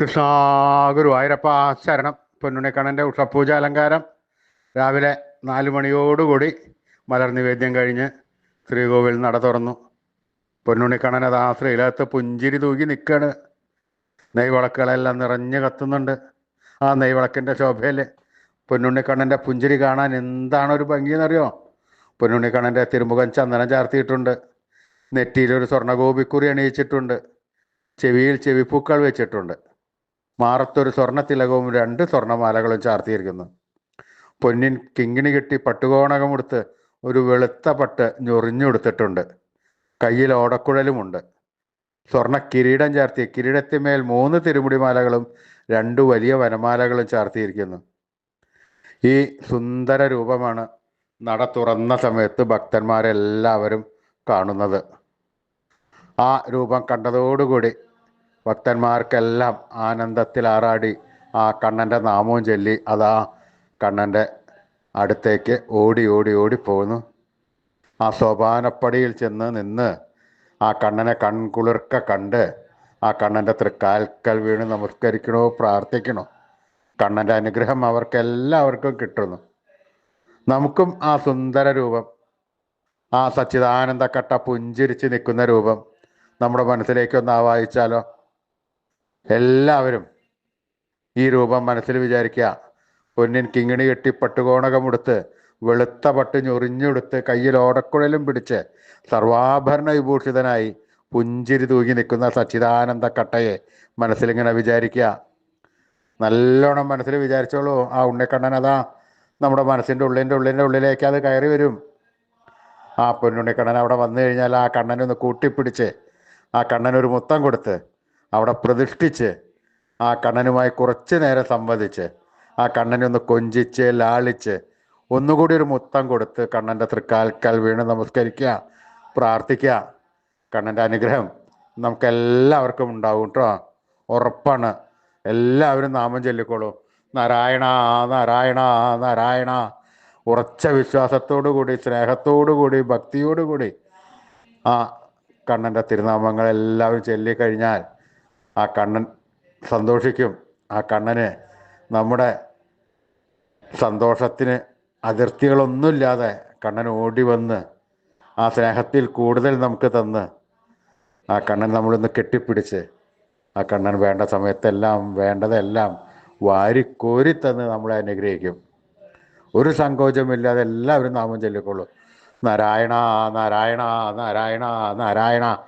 കൃഷ്ണ ഗുരുവായൂരപ്പ ശരണം. പൊന്നുണിക്കണ്ണന്റെ ഉഷപൂജ അലങ്കാരം. രാവിലെ നാല് മണിയോടുകൂടി മലർ നിവേദ്യം കഴിഞ്ഞ് ശ്രീകോവിൽ നട തുറന്നു. പൊന്നുണിക്കണ്ണൻ ആ ശ്രീലകത്ത് പുഞ്ചിരി തൂകി നിൽക്കുകയാണ് നെയ്വിളക്കുകളെല്ലാം നിറഞ്ഞു കത്തുന്നുണ്ട്. ആ നെയ്വിളക്കിന്റെ ശോഭയിൽ പൊന്നുണ്ണിക്കണ്ണന്റെ പുഞ്ചിരി കാണാൻ എന്താണ് ഒരു ഭംഗിയെന്നറിയോ പൊന്നുണ്ണിക്കണ്ണന്റെ തിരുമുഖം ചന്ദനം ചാർത്തിയിട്ടുണ്ട്. നെറ്റിയിലൊരു സ്വർണഗോപിക്കുറി അണിയിച്ചിട്ടുണ്ട്. ചെവിയിൽ ചെവിപ്പൂക്കൾ വെച്ചിട്ടുണ്ട്. മാറത്തൊരു സ്വർണ തിലകവും രണ്ട് സ്വർണമാലകളും ചാർത്തിയിരിക്കുന്നു. പൊന്നിൻ കിങ്ങിണി കെട്ടി പട്ടുകോണകമെടുത്ത് ഒരു വെളുത്ത പട്ട് ഞൊറിഞ്ഞുകൊടുത്തിട്ടുണ്ട്. കയ്യിൽ ഓടക്കുഴലുമുണ്ട്. സ്വർണ കിരീടം ചാർത്തി കിരീടത്തിന്മേൽ മൂന്ന് തിരുമുടിമാലകളും രണ്ട് വലിയ വനമാലകളും ചാർത്തിയിരിക്കുന്നു. ഈ സുന്ദര രൂപമാണ് നട തുറന്ന സമയത്ത് ഭക്തന്മാരെല്ലാവരും കാണുന്നത്. ആ രൂപം കണ്ടതോടുകൂടി ഭക്തന്മാർക്കെല്ലാം ആനന്ദത്തിൽ ആറാടി ആ കണ്ണന്റെ നാമവും ചൊല്ലി അതാ കണ്ണന്റെ അടുത്തേക്ക് ഓടി ഓടി ഓടി പോകുന്നു. ആ സോപാനപ്പടിയിൽ ചെന്ന് നിന്ന് ആ കണ്ണനെ കൺകുളിർക്ക കണ്ട് ആ കണ്ണന്റെ തൃക്കാൽക്കൽ വീണ് നമസ്കരിക്കണോ പ്രാർത്ഥിക്കണോ? കണ്ണന്റെ അനുഗ്രഹം അവർക്കെല്ലാവർക്കും കിട്ടുന്നു. നമുക്കും ആ സുന്ദര രൂപം ആ സച്ചിദാനന്ദ കട്ട പുഞ്ചിരിച്ച് നിൽക്കുന്ന രൂപം നമ്മുടെ മനസ്സിലേക്കൊന്ന് ആവാഹിച്ചാലോ? എല്ലാവരും ഈ രൂപം മനസ്സിൽ വിചാരിക്കുക. പൊന്നിൻ കിങ്ങിണി കെട്ടി പട്ടുകോണകമെടുത്ത് വെളുത്ത പട്ട് ഞൊറിഞ്ഞെടുത്ത് കയ്യിൽ ഓടക്കുഴലും പിടിച്ച് സർവാഭരണ വിഭൂഷിതനായി പുഞ്ചിരി തൂങ്ങി നിൽക്കുന്ന സച്ചിദാനന്ദ കട്ടയെ മനസ്സിലിങ്ങനെ വിചാരിക്കുക. നല്ലോണം മനസ്സിൽ വിചാരിച്ചോളൂ. ആ ഉണ്ണിക്കണ്ണൻ അതാ നമ്മുടെ മനസ്സിന്റെ ഉള്ളിന്റെ ഉള്ളിന്റെ ഉള്ളിലേക്ക് അത് കയറി വരും. ആ പൊന്നുണ്ണിക്കണ്ണൻ അവിടെ വന്നു കഴിഞ്ഞാൽ ആ കണ്ണനൊന്ന് കൂട്ടിപ്പിടിച്ച് ആ കണ്ണനൊരു മുത്തം കൊടുത്ത് അവിടെ പ്രതിഷ്ഠിച്ച് ആ കണ്ണനുമായി കുറച്ച് നേരം സംവദിച്ച് ആ കണ്ണനെ ഒന്ന് കൊഞ്ചിച്ച് ലാളിച്ച് ഒന്നുകൂടി ഒരു മുത്തം കൊടുത്ത് കണ്ണന്റെ തൃക്കാൽക്കാൽ വീണ് നമസ്കരിക്കുക പ്രാർത്ഥിക്കുക. കണ്ണന്റെ അനുഗ്രഹം നമുക്കെല്ലാവർക്കും ഉണ്ടാവും കേട്ടോ ഉറപ്പാണ്. എല്ലാവരും നാമം ചൊല്ലിക്കോളൂ. നാരായണ നാരായണ നാരായണ. ഉറച്ച വിശ്വാസത്തോടു കൂടി സ്നേഹത്തോടു കൂടി ഭക്തിയോടു കൂടി ആ കണ്ണന്റെ തിരുനാമങ്ങൾ എല്ലാവരും ചൊല്ലിക്കഴിഞ്ഞാൽ ആ കണ്ണൻ സന്തോഷിക്കും. ആ കണ്ണന് നമ്മുടെ സന്തോഷത്തിന് അതിർത്തികളൊന്നുമില്ലാതെ കണ്ണൻ ഓടി വന്ന് ആ സ്നേഹത്തിൽ കൂടുതൽ നമുക്ക് തന്ന് ആ കണ്ണൻ നമ്മളൊന്ന് കെട്ടിപ്പിടിച്ച് ആ കണ്ണൻ വേണ്ട സമയത്തെല്ലാം വേണ്ടതെല്ലാം വാരിക്കോരി തന്ന് നമ്മളെ അനുഗ്രഹിക്കും. ഒരു സങ്കോചമില്ലാതെ എല്ലാവരും നാമം ചൊല്ലിക്കൊള്ളും. നാരായണ നാരായണ നാരായണ നാരായണ.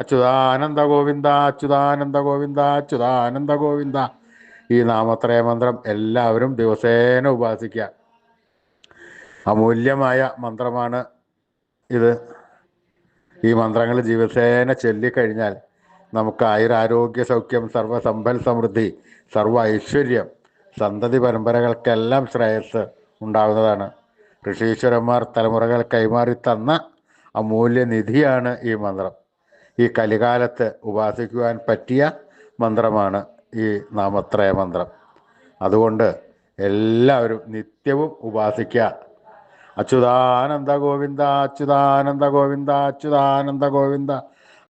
അച്യുതാനന്ദ ഗോവിന്ദ അച്യുതാനന്ദ ഗോവിന്ദ അച്യുതാനന്ദ ഗോവിന്ദ. ഈ നാമത്രയ മന്ത്രം എല്ലാവരും ദിവസേന ഉപാസിക്കുക. അമൂല്യമായ മന്ത്രമാണ് ഇത്. ഈ മന്ത്രങ്ങൾ ദിവസേന ചൊല്ലിക്കഴിഞ്ഞാൽ നമുക്ക് ആയുരാരോഗ്യ സൗഖ്യം സർവസമ്പൽ സമൃദ്ധി സർവ ഐശ്വര്യം സന്തതി പരമ്പരകൾക്കെല്ലാം ശ്രേയസ് ഉണ്ടാകുന്നതാണ്. ഋഷീശ്വരന്മാർ തലമുറകൾ കൈമാറി തന്ന അമൂല്യ നിധിയാണ് ഈ മന്ത്രം. ഈ കലികാലത്ത് ഉപാസിക്കുവാൻ പറ്റിയ മന്ത്രമാണ് ഈ നാമത്രയ മന്ത്രം. അതുകൊണ്ട് എല്ലാവരും നിത്യവും ഉപാസിക്കുക അച്യുതാനന്ദ ഗോവിന്ദ അച്യുതാനന്ദ ഗോവിന്ദ അച്യുതാനന്ദ ഗോവിന്ദ.